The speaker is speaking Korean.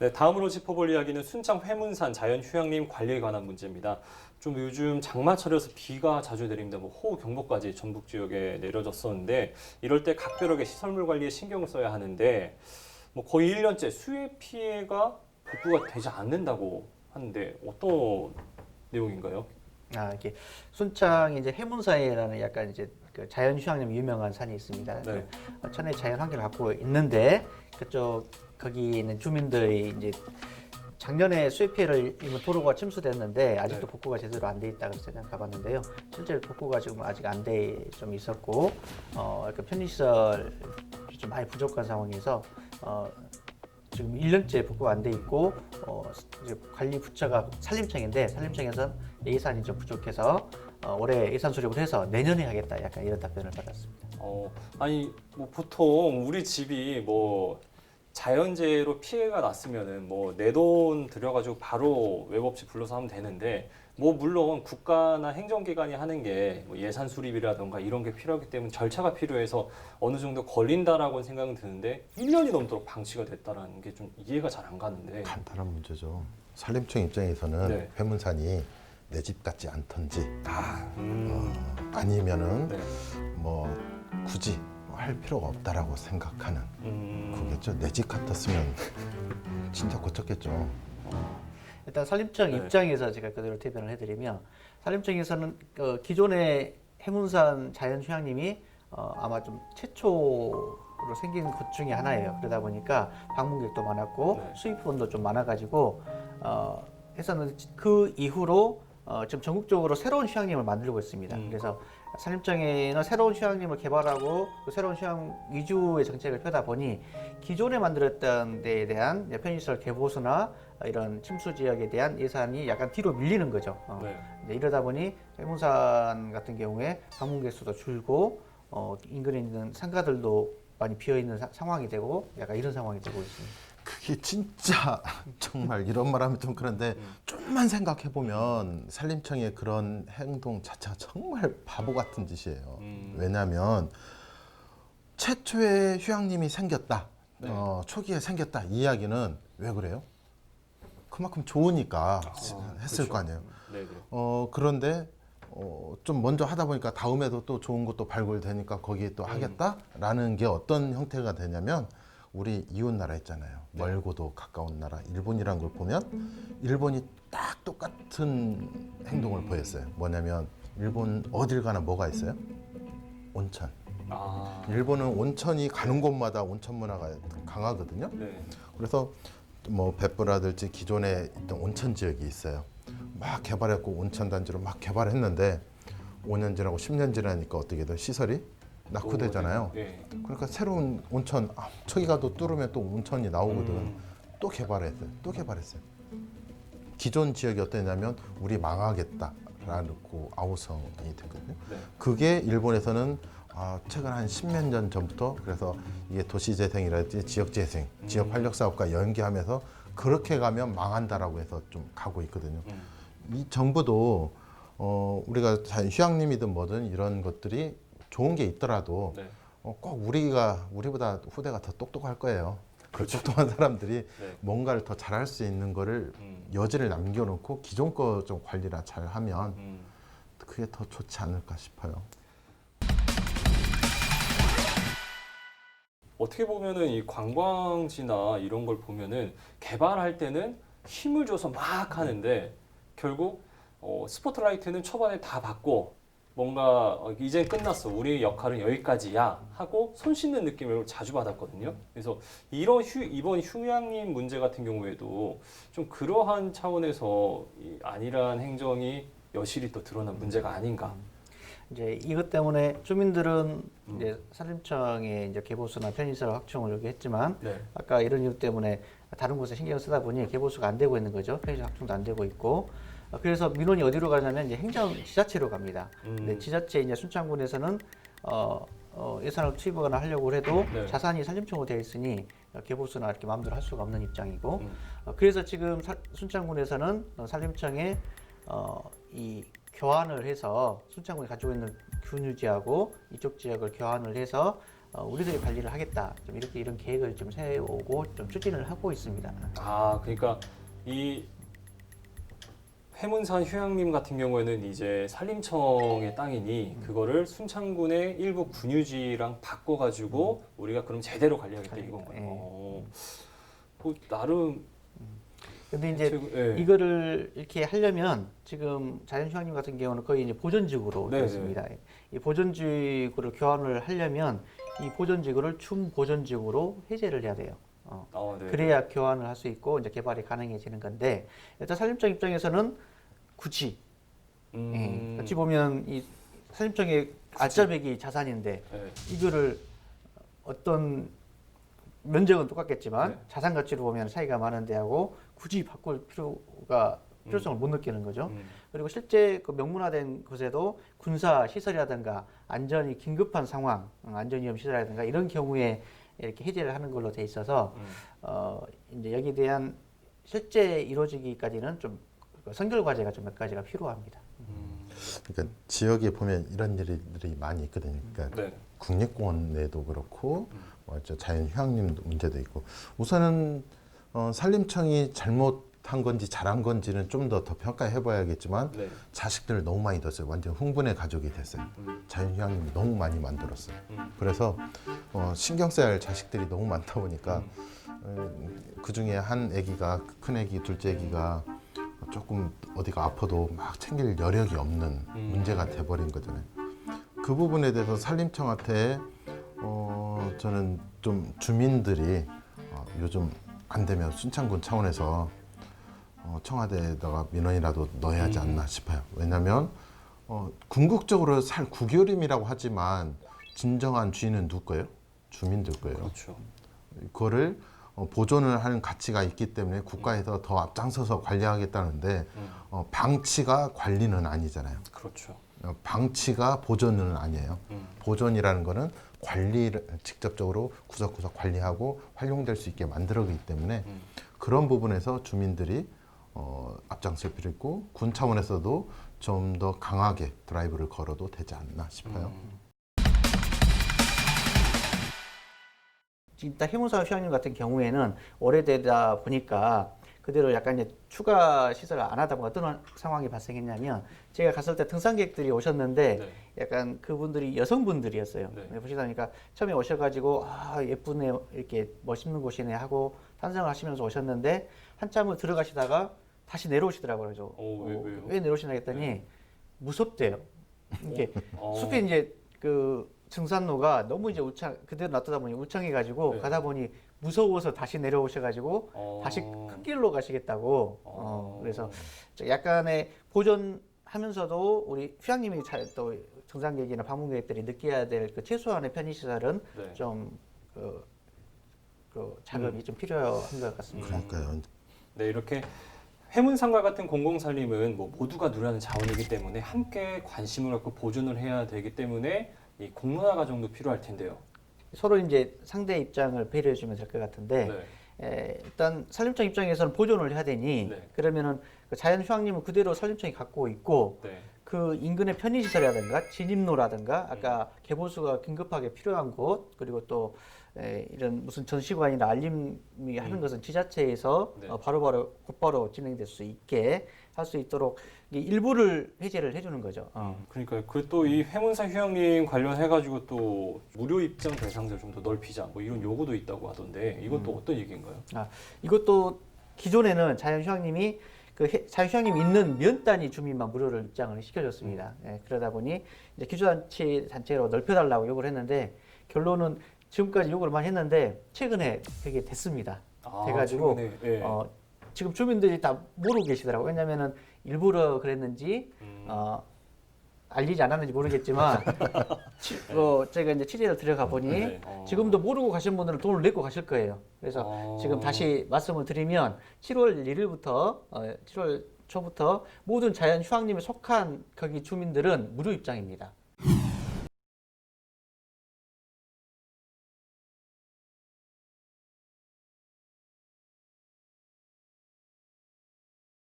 네, 다음으로 짚어볼 이야기는 순창 회문산 자연휴양림 관리에 관한 문제입니다. 좀 요즘 장마철이어서 비가 자주 내립니다. 뭐 호우 경보까지 전북 지역에 내려졌었는데 이럴 때 각별하게 시설물 관리에 신경을 써야 하는데 뭐 거의 1년째 수해 피해가 복구가 되지 않는다고 하는데 어떤 내용인가요? 아, 이게 순창 이제 해문산이라는 약간 이제 그 자연 휴양림 유명한 산이 있습니다. 네. 그 천혜 자연 환경을 갖고 있는데 그쪽 거기 있는 주민들이 이제 작년에 수해 피해를 입은 도로가 침수됐는데 아직도 네. 복구가 제대로 안 돼 있다 그래서 제가 가봤는데요. 실제 복구가 지금 아직 안 돼 좀 있었고 어 약간 편의시설 좀 많이 부족한 상황에서 어 지금 1년째 복구가 안 돼 있고 어 이제 관리 부처가 산림청인데 산림청에서 예산이 좀 부족해서 어 올해 예산 수립을 해서 내년에 하겠다 약간 이런 답변을 받았습니다. 어, 아니 뭐 보통 우리 집이 뭐 자연재해로 피해가 났으면은 뭐 내 돈 들여가지고 바로 외법시 불러서 하면 되는데 뭐 물론 국가나 행정기관이 하는 게뭐 예산 수립이라던가 이런 게 필요하기 때문에 절차가 필요해서 어느 정도 걸린다라고는 생각은 드는데 1년이 넘도록 방치가 됐다라는 게 좀 이해가 잘 안 가는데 간단한 문제죠. 산림청 입장에서는 네. 회문산이 내 집 같지 않던지 아, 음, 어, 아니면은 네. 뭐 굳이 할 필요가 없다라고 생각하는 음, 거겠죠. 내 집 같았으면 진짜 고쳤겠죠. 일단 산림청 네. 입장에서 제가 그대로 대변을 해드리면 산림청에서는 그 기존의 해문산 자연휴양림이 어, 아마 좀 최초로 생긴 곳 중에 하나예요. 그러다 보니까 방문객도 많았고 네. 수입원도 좀 많아가지고 어, 해서는 그 이후로 어, 지금 전국적으로 새로운 휴양림을 만들고 있습니다. 음. 그래서 산림청에는 새로운 휴양림을 개발하고 그 새로운 휴양 위주의 정책을 펴다 보니 기존에 만들었던 데에 대한 편의시설 개보수나 이런 침수 지역에 대한 예산이 약간 뒤로 밀리는 거죠. 어, 네. 이러다 보니 해문산 같은 경우에 방문객 수도 줄고 어, 인근에 있는 상가들도 많이 비어 있는 상황이 되고 약간 이런 상황이 되고 있습니다. 그게 진짜 정말 이런 말하면 좀 그런데 좀만 생각해 보면 산림청의 그런 행동 자체가 정말 바보 같은 짓이에요. 음. 왜냐하면 최초의 휴양림이 생겼다, 네. 어, 초기에 생겼다 이 이야기는 왜 그래요? 그만큼 좋으니까 했을 그렇죠. 거 아니에요. 네, 네. 어 그런데 어, 좀 먼저 하다 보니까 다음에도 또 좋은 것도 발굴되니까 거기에 또 하겠다라는 게 어떤 형태가 되냐면 우리 이웃 나라 있잖아요. 멀고도 가까운 나라 일본이란 걸 보면 일본이 딱 똑같은 행동을 보였어요. 뭐냐면 일본 어딜 가나 뭐가 있어요? 온천. 아, 일본은 온천이 가는 곳마다 온천 문화가 강하거든요. 네. 그래서 뭐 벳브라든지 기존에 있던 온천 지역이 있어요. 막 개발했고 온천 단지로 막 개발했는데 5년 지나고 10년 지나니까 어떻게 돼? 시설이 낙후되잖아요. 네. 그러니까 새로운 온천 아, 저기 가도 뚫으면 또 온천이 나오거든. 음. 또 개발했어요. 또 개발했어요. 기존 지역이 어땠냐면 우리 망하겠다라고 아우성이 됐거든요. 네. 그게 일본에서는 아, 최근 한 십몇 년 전부터 그래서 이게 도시재생이라든지 지역재생, 지역 활력 사업과 연계하면서 그렇게 가면 망한다라고 해서 좀 가고 있거든요. 음. 이 정부도 어, 우리가 자- 휴양림이든 뭐든 이런 것들이 좋은 게 있더라도 네. 어, 꼭 우리가 우리보다 후대가 더 똑똑할 거예요. 그 똑똑한 사람들이 네. 뭔가를 더 잘할 수 있는 거를 음. 여지를 남겨놓고 기존 거 좀 관리나 잘 하면 음. 그게 더 좋지 않을까 싶어요. 어떻게 보면은 이 관광지나 이런 걸 보면은 개발할 때는 힘을 줘서 막 하는데 결국 어, 스포트라이트는 초반에 다 받고 뭔가 어, 이제 끝났어 우리 역할은 여기까지야 하고 손 씻는 느낌을 자주 받았거든요. 그래서 이런 휴, 이번 휴양림 문제 같은 경우에도 좀 그러한 차원에서 이 안일한 행정이 여실히 또 드러난 문제가 아닌가. 이제 이것 때문에 주민들은 음. 이제 산림청에 이제 개보수나 편의시설 확충을 요구했지만 네. 아까 이런 이유 때문에 다른 곳에 신경을 쓰다 보니 개보수가 안 되고 있는 거죠. 편의시설 확충도 안 되고 있고 어, 그래서 민원이 어디로 가냐면 이제 행정 지자체로 갑니다. 음. 근데 지자체 이제 순창군에서는 어, 어, 예산을 투입하거나 하려고 해도 네. 자산이 산림청으로 되어 있으니 어, 개보수나 이렇게 마음대로 할 수가 없는 입장이고 음. 어, 그래서 지금 사- 순창군에서는 어, 산림청에 어, 이 교환을 해서 순창군이 가지고 있는 균유지하고 이쪽 지역을 교환을 해서 어, 우리들이 관리를 하겠다. 좀 이렇게 이런 계획을 좀 세우고 좀 추진을 하고 있습니다. 아, 그러니까 이 해문산 휴양림 같은 경우에는 이제 산림청의 땅이니 그거를 순창군의 일부 군유지랑 바꿔가지고 우리가 그럼 제대로 관리하겠다 이건 거예요. 예. 어, 뭐 나름 근데 이제 대책- 예. 이거를 이렇게 하려면 지금 자연휴양림 같은 경우는 거의 이제 보존지구로 네, 되어 있습니다. 이 보존지구를 교환을 하려면 이 보존지구를 춤 보존지구로 해제를 해야 돼요. 어. 아, 네. 그래야 교환을 할 수 있고 이제 개발이 가능해지는 건데 일단 산림청 입장에서는 굳이 음, 예, 어찌 보면 이 산림청의 알짜배기 자산인데 예. 이거를 어떤 면적은 똑같겠지만 네. 자산 가치로 보면 차이가 많은데 하고 굳이 바꿀 필요가 필요성을 못 느끼는 거죠. 음, 그리고 실제 그 명문화된 곳에도 군사 시설이라든가 안전이 긴급한 상황, 음, 안전 위험 시설이라든가 이런 경우에 이렇게 해제를 하는 걸로 돼 있어서 음. 어 이제 여기에 대한 실제 이루어지기까지는 좀그 선결 과제가 좀 몇 가지가 필요합니다. 음, 그러니까 지역에 보면 이런 일들이 많이 있거든요. 그러니까 네. 국립공원 내도 그렇고 음. 뭐저 자연 휴양림 문제도 있고 우선은 어, 산림청이 잘못한 건지 잘한 건지는 좀 더 더 평가해 봐야겠지만 네. 자식들을 너무 많이 뒀어요. 완전 흥분의 가족이 됐어요. 음, 자연 휴양림 너무 많이 만들었어요. 음, 그래서 어, 신경 써야 할 자식들이 너무 많다 보니까 음. 그 중에 한 아기가 큰 아기 둘째 아기가 조금 어디가 아파도 막 챙길 여력이 없는 음. 문제가 돼버린 거잖아요. 그 부분에 대해서 산림청한테 어, 저는 좀 주민들이 어, 요즘 안 되면 순창군 차원에서 어, 청와대에다가 민원이라도 넣어야 하지 않나 싶어요. 왜냐하면 어, 궁극적으로 살 구결임이라고 하지만 진정한 주인은 누구 거예요? 주민들 거예요. 그렇죠. 그거를 어, 보존을 하는 가치가 있기 때문에 국가에서 더 앞장서서 관리하겠다는데 음, 어, 방치가 관리는 아니잖아요. 그렇죠. 어, 방치가 보존은 아니에요. 음, 보존이라는 거는 관리를 직접적으로 구석구석 관리하고 활용될 수 있게 만들어기 때문에 음. 그런 부분에서 주민들이 어, 앞장설 필요 있고 군 차원에서도 좀 더 강하게 드라이브를 걸어도 되지 않나 싶어요. 일단 해문사 휴양림 같은 경우에는 오래되다 보니까 그대로 약간 이제 추가 시설을 안 하다 보니 어떤 상황이 발생했냐면 제가 갔을 때 등산객들이 오셨는데 네. 약간 그분들이 여성분들이었어요. 네. 네. 보시다 보니까 처음에 오셔가지고 아 예쁘네 이렇게 멋있는 곳이네 하고 탄성을 하시면서 오셨는데 한참을 들어가시다가 다시 내려오시더라고요. 그래서 어, 왜- 어? 왜 내려오시나 했더니 무섭대요. 이게 어, 숲이 이제 그 증산로가 너무 이제 우창 그대로 놔두다 보니 우창해가지고 네. 가다 보니 무서워서 다시 내려오셔가지고 어, 다시 큰 길로 가시겠다고. 어, 어, 그래서 저 약간의 보존하면서도 우리 휴양림이 잘또 등산객이나 방문객들이 느껴야 될 그 최소한의 편의 시설은 네. 좀 그 그 작업이 좀 필요한 것 같습니다. 그러니까요. 네, 이렇게 해문상과 같은 공공산림은 뭐 모두가 누리는 자원이기 때문에 함께 관심을 갖고 보존을 해야 되기 때문에 이 공론화 과정도 필요할 텐데요. 서로 이제 상대 입장을 배려해 주면 될 것 같은데 네. 에, 일단 산림청 입장에서는 보존을 해야 되니 네. 그러면은 그 자연 휴양림은 그대로 산림청이 갖고 있고 네. 그 인근의 편의시설이라든가 진입로라든가 음. 아까 개보수가 긴급하게 필요한 곳 그리고 또 에, 이런 무슨 전시관이나 알림이 하는 음. 것은 지자체에서 네. 어, 바로바로 곧바로 진행될 수 있게 할 수 있도록 이 일부를 해제를 해주는 거죠. 어. 그러니까 그 또이 해문사 휴양림 관련해 가지고 또 무료 입장 대상자를 좀 더 넓히자 뭐 이런 요구도 있다고 하던데 이것도 어떤 얘기인가요? 아, 이것도 기존에는 자연휴양림이 그 해- 자연휴양림 있는 면 단위 주민만 무료를 입장을 시켜줬습니다. 예, 그러다 보니 이제 기초단체 단체로 넓혀달라고 요구를 했는데 결론은 지금까지 요구를 많이 했는데 최근에 그게 됐습니다. 아, 돼가지고, 최근에, 예. 어, 지금 주민들이 다 모르고 계시더라고요. 왜냐면은 일부러 그랬는지 음, 어, 알리지 않았는지 모르겠지만 치, 어, 제가 이제 취재를 들어가 보니 네. 어. 지금도 모르고 가신 분들은 돈을 내고 가실 거예요. 그래서 어. 지금 다시 말씀을 드리면 7월 1일부터 어, 7월 초부터 모든 자연 휴양림에 속한 거기 주민들은 무료 입장입니다.